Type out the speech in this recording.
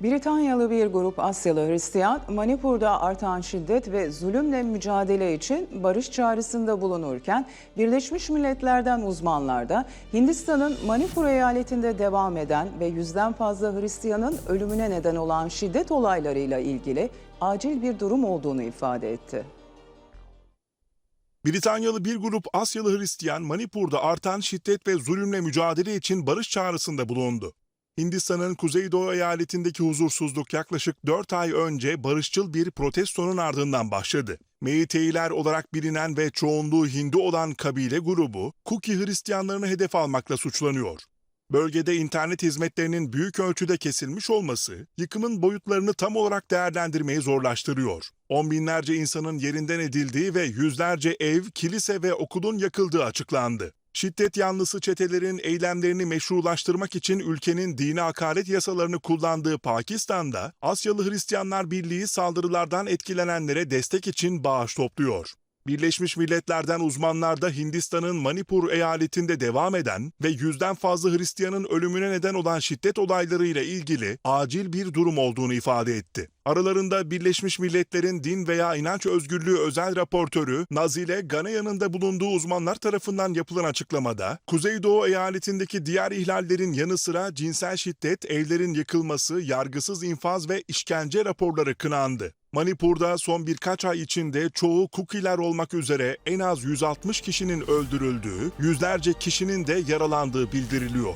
Britanyalı bir grup Asyalı Hristiyan, Manipur'da artan şiddet ve zulümle mücadele için barış çağrısında bulunurken, Birleşmiş Milletler'den uzmanlar da Hindistan'ın Manipur eyaletinde devam eden ve yüzden fazla Hristiyanın ölümüne neden olan şiddet olaylarıyla ilgili acil bir durum olduğunu ifade etti. Britanyalı bir grup Asyalı Hristiyan Manipur'da artan şiddet ve zulümle mücadele için barış çağrısında bulundu. Hindistan'ın Kuzeydoğu eyaletindeki huzursuzluk yaklaşık 4 ay önce barışçıl bir protestonun ardından başladı. Meiteiler olarak bilinen ve çoğunluğu Hindu olan kabile grubu, Kuki Hristiyanlarını hedef almakla suçlanıyor. Bölgede internet hizmetlerinin büyük ölçüde kesilmiş olması, yıkımın boyutlarını tam olarak değerlendirmeyi zorlaştırıyor. On binlerce insanın yerinden edildiği ve yüzlerce ev, kilise ve okulun yakıldığı açıklandı. Şiddet yanlısı çetelerin eylemlerini meşrulaştırmak için ülkenin dini hakaret yasalarını kullandığı Pakistan'da Asyalı Hristiyanlar Birliği saldırılardan etkilenenlere destek için bağış topluyor. Birleşmiş Milletler'den uzmanlar da Hindistan'ın Manipur eyaletinde devam eden ve yüzden fazla Hristiyanın ölümüne neden olan şiddet olaylarıyla ilgili acil bir durum olduğunu ifade etti. Aralarında Birleşmiş Milletler'in din veya inanç özgürlüğü özel raportörü Nazile Ganaya'nın da bulunduğu uzmanlar tarafından yapılan açıklamada, Kuzeydoğu eyaletindeki diğer ihlallerin yanı sıra cinsel şiddet, evlerin yıkılması, yargısız infaz ve işkence raporları kınandı. Manipur'da son birkaç ay içinde çoğu Kukiler olmak üzere en az 160 kişinin öldürüldüğü, yüzlerce kişinin de yaralandığı bildiriliyor.